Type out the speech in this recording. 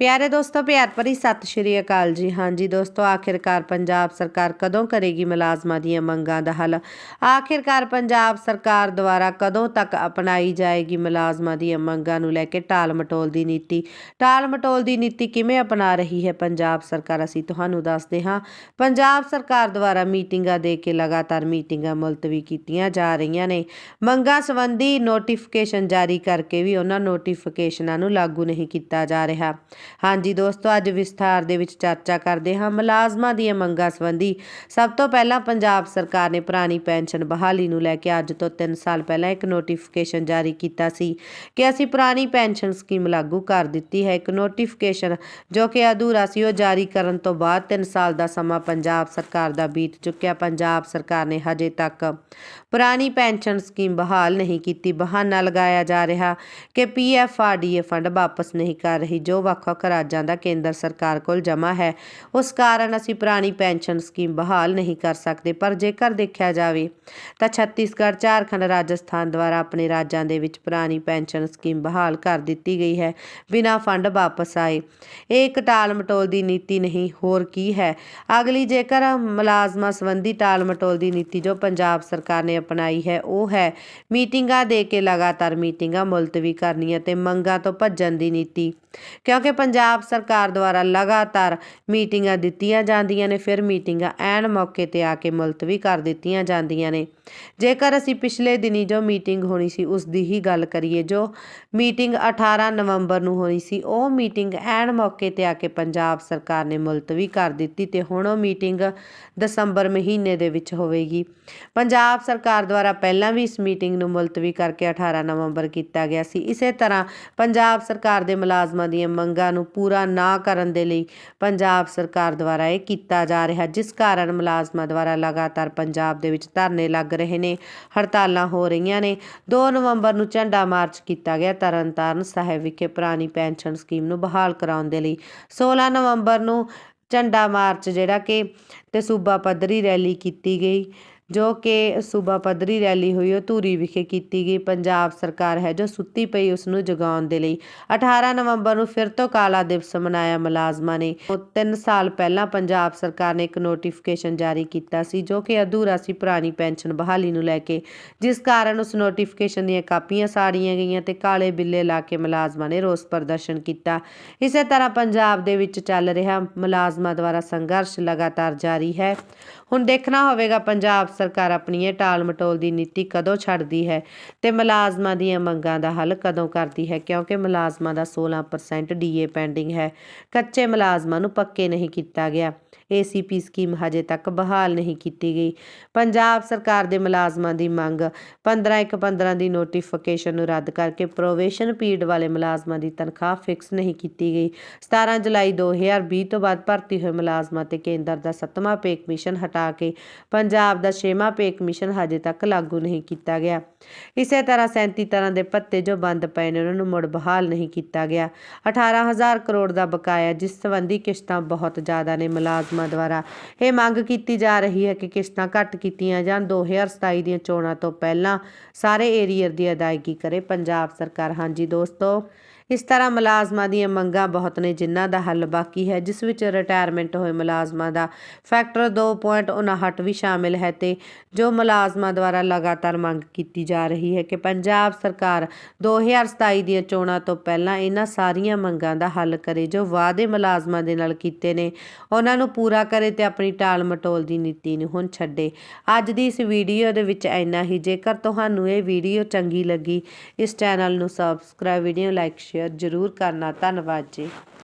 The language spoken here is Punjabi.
ਪਿਆਰੇ ਦੋਸਤੋ, ਪਿਆਰ ਭਰੀ ਸਤਿ ਸ਼੍ਰੀ ਅਕਾਲ ਜੀ। ਹਾਂਜੀ ਦੋਸਤੋ, ਆਖਿਰਕਾਰ ਪੰਜਾਬ ਸਰਕਾਰ ਕਦੋਂ ਕਰੇਗੀ ਮੁਲਾਜ਼ਮਾਂ ਦੀਆਂ ਮੰਗਾਂ ਦਾ ਹੱਲ? ਆਖਿਰਕਾਰ ਪੰਜਾਬ ਸਰਕਾਰ ਦੁਆਰਾ ਕਦੋਂ ਤੱਕ ਅਪਣਾਈ ਜਾਏਗੀ ਮੁਲਾਜ਼ਮਾਂ ਦੀਆਂ ਮੰਗਾਂ ਨੂੰ ਲੈ ਕੇ ਟਾਲ ਮਟੋਲ ਦੀ ਨੀਤੀ? ਟਾਲ ਮਟੋਲ ਦੀ ਨੀਤੀ ਕਿਵੇਂ ਅਪਣਾ ਰਹੀ ਹੈ ਪੰਜਾਬ ਸਰਕਾਰ? ਅਸੀਂ ਤੁਹਾਨੂੰ ਦੱਸਦੇ ਹਾਂ। ਪੰਜਾਬ ਸਰਕਾਰ ਦੁਆਰਾ ਮੀਟਿੰਗਾਂ ਦੇ ਕੇ ਲਗਾਤਾਰ ਮੀਟਿੰਗਾਂ ਮੁਲਤਵੀ ਕੀਤੀਆਂ ਜਾ ਰਹੀਆਂ ਨੇ। ਮੰਗਾਂ ਸੰਬੰਧੀ ਨੋਟੀਫਿਕੇਸ਼ਨ ਜਾਰੀ ਕਰਕੇ ਵੀ ਉਹਨਾਂ ਨੋਟੀਫਿਕੇਸ਼ਨਾਂ ਨੂੰ ਲਾਗੂ ਨਹੀਂ ਕੀਤਾ ਜਾ ਰਿਹਾ। ਹਾਂਜੀ ਦੋਸਤੋ, ਅੱਜ ਵਿਸਥਾਰ ਦੇ ਵਿੱਚ ਚਰਚਾ ਕਰਦੇ ਹਾਂ ਮੁਲਾਜ਼ਮਾਂ ਦੀਆਂ ਮੰਗਾਂ ਸੰਬੰਧੀ। ਸਭ ਤੋਂ ਪਹਿਲਾਂ ਪੰਜਾਬ ਸਰਕਾਰ ਨੇ ਪੁਰਾਣੀ ਪੈਨਸ਼ਨ ਬਹਾਲੀ ਨੂੰ ਲੈ ਕੇ ਅੱਜ ਤੋਂ 3 ਸਾਲ ਪਹਿਲਾਂ ਇੱਕ ਨੋਟੀਫਿਕੇਸ਼ਨ ਜਾਰੀ ਕੀਤਾ ਸੀ ਕਿ ਅਸੀਂ ਪੁਰਾਣੀ ਪੈਨਸ਼ਨ ਸਕੀਮ ਲਾਗੂ ਕਰ ਦਿੱਤੀ ਹੈ। ਇੱਕ ਨੋਟੀਫਿਕੇਸ਼ਨ ਜੋ ਕਿ ਅਧੂਰਾ ਸੀ, ਉਹ ਜਾਰੀ ਕਰਨ ਤੋਂ ਬਾਅਦ 3 ਸਾਲ ਦਾ ਸਮਾਂ ਪੰਜਾਬ ਸਰਕਾਰ ਦਾ ਬੀਤ ਚੁੱਕਿਆ। ਪੰਜਾਬ ਸਰਕਾਰ ਨੇ ਹਜੇ ਤੱਕ ਪੁਰਾਣੀ ਪੈਨਸ਼ਨ ਸਕੀਮ ਬਹਾਲ ਨਹੀਂ ਕੀਤੀ। ਬਹਾਨਾ ਲਗਾਇਆ ਜਾ ਰਿਹਾ ਕਿ ਪੀਐਫਆਰਡੀਏ ਫੰਡ ਵਾਪਸ ਨਹੀਂ ਕਰ ਰਹੀ, ਜੋ ਵੱਖ ਵੱਖ-ਵੱਖ ਰਾਜਾਂ ਦਾ ਕੇਂਦਰ ਸਰਕਾਰ ਕੋਲ ਜਮ੍ਹਾਂ ਹੈ। ਉਸ ਕਾਰਨ ਅਸੀਂ ਪੁਰਾਣੀ ਪੈਨਸ਼ਨ ਸਕੀਮ ਬਹਾਲ ਨਹੀਂ ਕਰ ਸਕਦੇ, ਪਰ ਜੇਕਰ ਦੇਖਿਆ ਜਾਵੇ ਤਾਂ ਛੱਤੀਸਗੜ੍ਹ, ਝਾਰਖੰਡ, ਰਾਜਸਥਾਨ ਦੁਆਰਾ ਆਪਣੇ ਰਾਜਾਂ ਦੇ ਵਿੱਚ ਪੁਰਾਣੀ ਪੈਨਸ਼ਨ ਸਕੀਮ ਬਹਾਲ ਕਰ ਦਿੱਤੀ ਗਈ ਹੈ, ਬਿਨਾਂ ਫੰਡ ਵਾਪਸ ਆਏ। ਇਹ ਇੱਕ ਟਾਲ ਮਟੋਲ ਦੀ ਨੀਤੀ ਨਹੀਂ, ਹੋਰ ਕੀ ਹੈ? ਅਗਲੀ ਜੇਕਰ ਮੁਲਾਜ਼ਮਾਂ ਸੰਬੰਧੀ ਟਾਲ ਮਟੋਲ ਦੀ ਨੀਤੀ ਜੋ ਪੰਜਾਬ ਸਰਕਾਰ ਨੇ ਅਪਣਾਈ ਹੈ, ਉਹ ਹੈ ਮੀਟਿੰਗਾਂ ਦੇ ਕੇ ਲਗਾਤਾਰ ਮੀਟਿੰਗਾਂ ਮੁਲਤਵੀ ਕਰਨੀਆਂ ਤੇ ਮੰਗਾਂ ਤੋਂ ਭੱਜਣ ਦੀ ਨੀਤੀ। ਕਿਉਂਕਿ ਪੰਜਾਬ ਸਰਕਾਰ ਦੁਆਰਾ ਲਗਾਤਾਰ ਮੀਟਿੰਗਾਂ ਦਿੱਤੀਆਂ ਜਾਂਦੀਆਂ ਨੇ, ਫਿਰ ਮੀਟਿੰਗਾਂ ਐਨ ਮੌਕੇ ਤੇ ਆ ਕੇ ਮੁਲਤਵੀ ਕਰ ਦਿੱਤੀਆਂ ਜਾਂਦੀਆਂ ਨੇ। ਜੇਕਰ ਅਸੀਂ ਪਿਛਲੇ ਦਿਨੀ ਜੋ ਮੀਟਿੰਗ ਹੋਣੀ ਸੀ, ਉਸ ਦੀ ਹੀ ਗੱਲ ਕਰੀਏ, ਜੋ ਮੀਟਿੰਗ 18 ਨਵੰਬਰ ਨੂੰ ਹੋਣੀ ਸੀ, ਉਹ ਮੀਟਿੰਗ ਐਨ ਮੌਕੇ ਤੇ ਆ ਕੇ ਪੰਜਾਬ ਸਰਕਾਰ ਨੇ ਮੁਲਤਵੀ ਕਰ ਦਿੱਤੀ ਤੇ ਹੁਣ ਉਹ ਮੀਟਿੰਗ ਦਸੰਬਰ ਮਹੀਨੇ ਦੇ ਵਿੱਚ ਹੋਵੇਗੀ। ਪੰਜਾਬ ਸਰਕਾਰ ਦੁਆਰਾ ਪਹਿਲਾਂ ਵੀ ਇਸ ਮੀਟਿੰਗ ਨੂੰ ਮੁਲਤਵੀ ਕਰਕੇ 18 ਨਵੰਬਰ ਕੀਤਾ ਗਿਆ ਸੀ। ਇਸੇ ਤਰ੍ਹਾਂ ਪੰਜਾਬ ਸਰਕਾਰ ਦੇ ਮੁਲਾਜ਼ਮਾਂ ਦੀਆਂ ਮੰਗਾਂ ਨੂੰ ਪੂਰਾ ਨਾ ਕਰਨ ਦੇ ਲਈ ਪੰਜਾਬ ਸਰਕਾਰ ਦੁਆਰਾ ਇਹ ਕੀਤਾ ਜਾ ਰਿਹਾ ਜਿਸ ਕਾਰਨ ਮੁਲਾਜ਼ਮਾਂ ਦੁਆਰਾ ਲਗਾਤਾਰ ਪੰਜਾਬ ਦੇ ਵਿੱਚ ਧਰਨੇ ਲੱਗ ਰਹੇ ਨੇ, ਹੜਤਾਲਾਂ ਹੋ ਰਹੀਆਂ ਨੇ। 2 ਨਵੰਬਰ ਨੂੰ ਝੰਡਾ ਮਾਰਚ ਕੀਤਾ ਗਿਆ। ਤਰਨਤਾਰਨ ਸਾਹਿਬ ਵਿਖੇ ਪੁਰਾਣੀ ਪੈਨਸ਼ਨ ਸਕੀਮ ਨੂੰ ਬਹਾਲ ਕਰਾਉਣ ਦੇ ਲਈ 16 ਨਵੰਬਰ ਨੂੰ ਝੰਡਾ ਮਾਰਚ, ਜਿਹੜਾ ਕਿ ਤੇ ਸੂਬਾ ਪੱਧਰੀ ਰੈਲੀ ਕੀਤੀ ਗਈ। ਜੋ ਕਿ ਸੂਬਾ ਪੱਧਰੀ ਰੈਲੀ ਹੋਈ, ਉਹ ਧੂਰੀ ਵਿਖੇ ਕੀਤੀ ਗਈ। ਪੰਜਾਬ ਸਰਕਾਰ ਹੈ ਜੋ ਸੁੱਤੀ ਪਈ ਉਸ ਨੂੰ ਜਗਾਉਣ ਦੇ ਲਈ। 18 ਨਵੰਬਰ ਨੂੰ ਫਿਰ ਤੋਂ ਕਾਲਾ ਦਿਵਸ ਮਨਾਇਆ ਮੁਲਾਜ਼ਮਾਂ ਨੇ। 3 ਸਾਲ ਪਹਿਲਾਂ ਪੰਜਾਬ ਸਰਕਾਰ ਨੇ ਇੱਕ ਨੋਟੀਫਿਕੇਸ਼ਨ ਜਾਰੀ ਕੀਤਾ ਸੀ, ਜੋ ਕਿ ਅਧੂਰਾ ਸੀ ਪੁਰਾਣੀ ਪੈਨਸ਼ਨ ਬਹਾਲੀ ਨੂੰ ਲੈ ਕੇ। ਜਿਸ ਕਾਰਨ ਉਸ ਨੋਟੀਫਿਕੇਸ਼ਨ ਦੀਆਂ ਕਾਪੀਆਂ ਸਾੜੀਆਂ ਗਈਆਂ ਤੇ ਕਾਲੇ ਬਿੱਲੇ ਲਾ ਕੇ ਮੁਲਾਜ਼ਮਾਂ ਨੇ ਰੋਸ ਪ੍ਰਦਰਸ਼ਨ ਕੀਤਾ। ਇਸੇ ਤਰ੍ਹਾਂ ਪੰਜਾਬ ਦੇ ਵਿੱਚ ਚੱਲ ਰਿਹਾ ਮੁਲਾਜ਼ਮਾਂ ਦੁਆਰਾ ਸੰਘਰਸ਼ ਲਗਾਤਾਰ ਜਾਰੀ ਹੈ। ਹੁਣ ਦੇਖਣਾ ਹੋਵੇਗਾ, ਪੰਜਾਬ ਸਰਕਾਰ ਆਪਣੀ ਇਹ ਟਾਲ ਮਟੋਲ ਦੀ ਨੀਤੀ ਕਦੋਂ ਛੱਡਦੀ ਹੈ ਤੇ ਮੁਲਾਜ਼ਮਾਂ ਦੀਆਂ ਮੰਗਾਂ ਦਾ ਹੱਲ ਕਦੋਂ ਕਰਦੀ ਹੈ? ਕਿਉਂਕਿ ਮੁਲਾਜ਼ਮਾਂ ਦਾ 16% ਡੀਏ ਪੈਂਡਿੰਗ ਹੈ। ਕੱਚੇ ਮੁਲਾਜ਼ਮਾਂ ਨੂੰ ਪੱਕੇ ਨਹੀਂ ਕੀਤਾ ਗਿਆ। ਏਸੀਪੀ ਸਕੀਮ ਹਜੇ ਤੱਕ ਬਹਾਲ ਨਹੀਂ ਕੀਤੀ ਗਈ। ਪੰਜਾਬ ਸਰਕਾਰ ਦੇ ਮੁਲਾਜ਼ਮਾਂ ਦੀ ਮੰਗ 15 ਇੱਕ 15 ਦੀ ਨੋਟੀਫਿਕੇਸ਼ਨ ਨੂੰ ਰੱਦ ਕਰਕੇ ਪ੍ਰੋਵੇਸ਼ਨ ਪੀਰੀਅਡ ਵਾਲੇ ਮੁਲਾਜ਼ਮਾਂ ਦੀ ਤਨਖਾਹ ਫਿਕਸ ਨਹੀਂ ਕੀਤੀ ਗਈ। 17 ਜੁਲਾਈ 2020 ਤੋਂ ਬਾਅਦ ਭਰਤੀ ਹੋਏ ਮੁਲਾਜ਼ਮਾਂ ਤੇ ਕੇਂਦਰ ਦਾ 7ਵਾਂ ਪੇ ਕਮਿਸ਼ਨ ਹਟਾ ਕੇ ਪੰਜਾਬ ਦਾ 6ਵਾਂ ਪੇ ਕਮਿਸ਼ਨ ਹਜੇ ਤੱਕ ਲਾਗੂ ਨਹੀਂ ਕੀਤਾ ਗਿਆ। ਇਸੇ ਤਰ੍ਹਾਂ 37 ਤਰ੍ਹਾਂ ਦੇ ਭੱਤੇ ਜੋ ਬੰਦ ਪਏ ਨੇ, ਉਹਨਾਂ ਨੂੰ ਮੁੜ ਬਹਾਲ ਨਹੀਂ ਕੀਤਾ ਗਿਆ। 18000 ਕਰੋੜ ਦਾ ਬਕਾਇਆ, ਜਿਸ ਸੰਬੰਧੀ ਕਿਸ਼ਤਾਂ ਬਹੁਤ ਜ਼ਿਆਦਾ ਨੇ ਮੁਲਾਜ਼ਮਾਂ ਦੁਆਰਾ। ਇਹ ਮੰਗ ਕੀਤੀ ਜਾ ਰਹੀ ਹੈ ਕਿ ਕਿਸ਼ਤਾਂ ਘੱਟ ਕੀਤੀਆਂ ਜਾਣ। 2027 ਦੀਆਂ ਚੋਣਾਂ ਤੋਂ ਪਹਿਲਾਂ ਸਾਰੇ ਏਰੀਅਰ ਦੀ ਅਦਾਇਗੀ ਕਰੇ ਪੰਜਾਬ ਸਰਕਾਰ। ਹਾਂਜੀ ਦੋਸਤੋ ਇਸ ਤਰ੍ਹਾਂ ਮੁਲਾਜ਼ਮਾਂ ਦੀਆਂ ਮੰਗਾਂ ਬਹੁਤ ਨੇ, ਜਿਨ੍ਹਾਂ ਦਾ ਹੱਲ ਬਾਕੀ ਹੈ, ਜਿਸ ਵਿੱਚ ਰਿਟਾਇਰਮੈਂਟ ਹੋਏ ਮੁਲਾਜ਼ਮਾਂ ਦਾ ਫੈਕਟਰ 2.59 ਵੀ ਸ਼ਾਮਿਲ ਹੈ ਤੇ ਜੋ ਮੁਲਾਜ਼ਮਾਂ ਦੁਆਰਾ ਲਗਾਤਾਰ ਮੰਗ ਕੀਤੀ ਜਾ ਰਹੀ ਹੈ ਕਿ ਪੰਜਾਬ ਸਰਕਾਰ 2027 ਦੀਆਂ ਚੋਣਾਂ ਤੋਂ ਪਹਿਲਾਂ ਇਹਨਾਂ ਸਾਰੀਆਂ ਮੰਗਾਂ ਦਾ ਹੱਲ ਕਰੇ, ਜੋ ਵਾਅਦੇ ਮੁਲਾਜ਼ਮਾਂ ਦੇ ਨਾਲ ਕੀਤੇ ਨੇ, ਉਹਨਾਂ ਨੂੰ ਪੂਰਾ ਕਰੇ ਤੇ ਆਪਣੀ ਟਾਲ ਮਟੋਲ ਦੀ ਨੀਤੀ ਨੂੰ ਹੁਣ ਛੱਡੇ। ਅੱਜ ਦੀ ਇਸ ਵੀਡੀਓ ਦੇ ਵਿੱਚ ਇੰਨਾ ਹੀ, ਜੇਕਰ ਤੁਹਾਨੂੰ ਇਹ ਵੀਡੀਓ ਚੰਗੀ ਲੱਗੀ, ਇਸ ਚੈਨਲ ਨੂੰ ਸਬਸਕ੍ਰਾਈਬ ਵੀਡੀਓ ਲਾਈਕ ਸ਼ੇਅਰ ਜ਼ਰੂਰ ਕਰਨਾ ਧੰਨਵਾਦ ਜੀ।